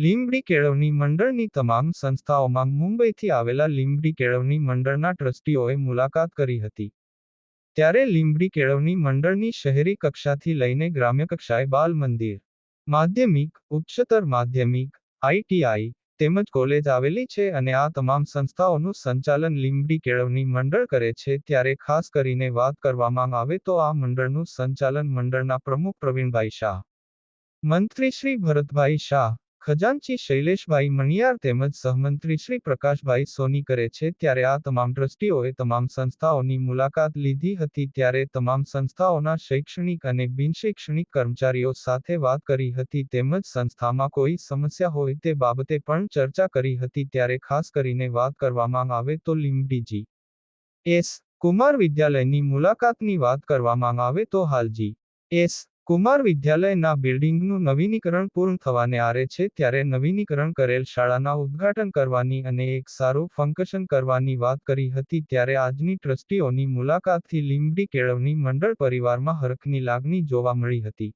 લીંબડી કેળવણી મંડળની તમામ સંસ્થાઓમાં મુંબઈથી આવેલા લીંબડી કેળવણી મંડળના ટ્રસ્ટીઓએ મુલાકાત કરી હતી. ત્યારે લીંબડી કેળવણી મંડળની શહેરી કક્ષાથી લઈને ગ્રામ્ય કક્ષાએ બાલ મંદિર, માધ્યમિક, ઉચ્ચતર માધ્યમિક આઈટીઆઈ તેમજ કોલેજ આવેલી છે અને આ તમામ સંસ્થાઓનું સંચાલન લીંબડી કેળવણી મંડળ કરે છે ત્યારે ખાસ કરીને વાત કરવામાં આવે તો આ મંડળનું સંચાલન મંડળના પ્રમુખ પ્રવીણભાઈ શાહ, મંત્રી શ્રી ભરતભાઈ શાહ ખજાનચી શૈલેષભાઈ મણિયાર તેમજ સહમંત્રી શ્રી પ્રકાશભાઈ સોની કરે છે ત્યારે આ તમામ ટ્રસ્ટીઓએ તમામ સંસ્થાઓની મુલાકાત લીધી હતી ત્યારે તમામ સંસ્થાઓના શૈક્ષણિક અને બિનશૈક્ષણિક કર્મચારીઓ સાથે વાત કરી હતી તેમજ સંસ્થામાં કોઈ સમસ્યા હોય તે બાબતે પણ ચર્ચા કરી હતી ત્યારે ખાસ કરીને વાત કરવામાં આવે તો લીમડીજી. એસ. કુમાર વિદ્યાલયની મુલાકાતની વાત કરવામાં આવે તો હાલજી. એસ. કુમાર વિદ્યાલયના બિલ્ડિંગનું નવીનીકરણ પૂર્ણ થવાને આરે છે ત્યારે નવીનીકરણ કરેલ શાળાના ઉદ્ઘાટન કરવાની અને એક સારું ફંકશન કરવાની વાત કરી હતી ત્યારે આજની ટ્રસ્ટીઓની મુલાકાતથી લીંબડી કેળવણી મંડળ પરિવારમાં હરખની લાગણી જોવા મળી હતી.